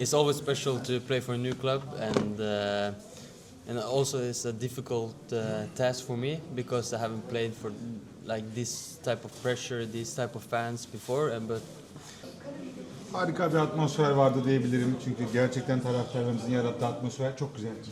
it's always special to play for a new club, and uh, and also it's a difficult uh, task for me because I haven't played for like this type of pressure, this type of fans before. And but Harika bir atmosfer vardı diyebilirim. Çünkü gerçekten taraftarlarımızın yarattığı atmosfer çok güzeldi.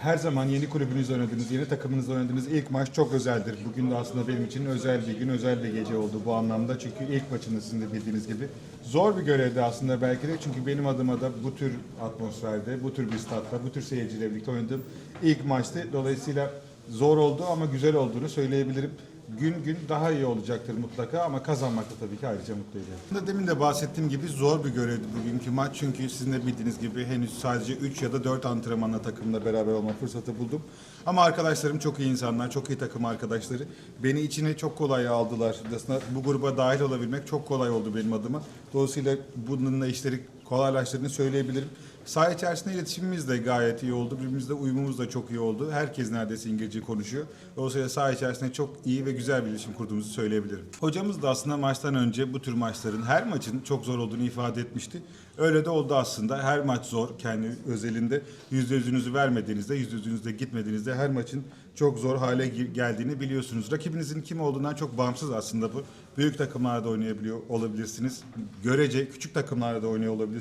Her zaman yeni kulübünüzle oynadığınız, yeni takımınızla oynadığınız ilk maç çok özeldir. Bugün de aslında benim için özel bir gün, özel bir gece oldu bu anlamda. Çünkü ilk maçında sizin de bildiğiniz gibi. Zor bir görevdi aslında belki de. Çünkü benim adıma da bu tür atmosferde, bu tür bir statta, bu tür seyirciyle birlikte oynadığım ilk maçtı. Dolayısıyla zor oldu ama güzel olduğunu söyleyebilirim. Gün gün daha iyi olacaktır mutlaka ama kazanmak da tabii ki ayrıca mutlu ediyor. Demin de bahsettiğim gibi zor bir görevdi bugünkü maç. Çünkü sizin de bildiğiniz gibi henüz sadece 3 ya da 4 antrenmanla takımla beraber olma fırsatı buldum. Ama arkadaşlarım çok iyi insanlar, çok iyi takım arkadaşları. Beni içine çok kolay aldılar. Aslında bu gruba dahil olabilmek çok kolay oldu benim adıma. Dolayısıyla bununla işleri kolaylaştırdığını söyleyebilirim. Saha içerisinde iletişimimiz de gayet iyi oldu. Birbirimizle uyumumuz da çok iyi oldu. Herkes neredeyse İngilizce konuşuyor. Dolayısıyla saha içerisinde çok iyi ve güzel bir iletişim kurduğumuzu söyleyebilirim. Hocamız da aslında maçtan önce bu tür maçların her maçın çok zor olduğunu ifade etmişti. Öyle de oldu aslında. Her maç zor kendi özelinde. Yüzde yüzünüzü vermediğinizde, yüzde yüzünüzde gitmediğinizde her maçın çok zor hale geldiğini biliyorsunuz. Rakibinizin kim olduğundan çok bağımsız aslında bu. Büyük takımlarda oynayabiliyor olabilirsiniz. Görece küçük takımlarda da oynuyor olabilirsiniz.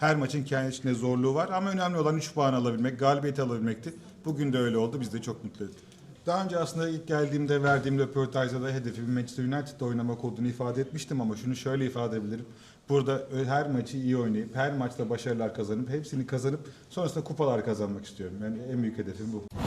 Her maçın kendi içinde zorluğu var ama önemli olan 3 puan alabilmek, galibiyeti alabilmekti. Bugün de öyle oldu. Biz de çok mutlu ettik. Daha önce aslında ilk geldiğimde verdiğim röportajda da hedefim Manchester United'da oynamak olduğunu ifade etmiştim ama şunu şöyle ifade edebilirim. Burada her maçı iyi oynayıp, her maçta başarılar kazanıp, hepsini kazanıp sonrasında kupalar kazanmak istiyorum. Yani en büyük hedefim bu.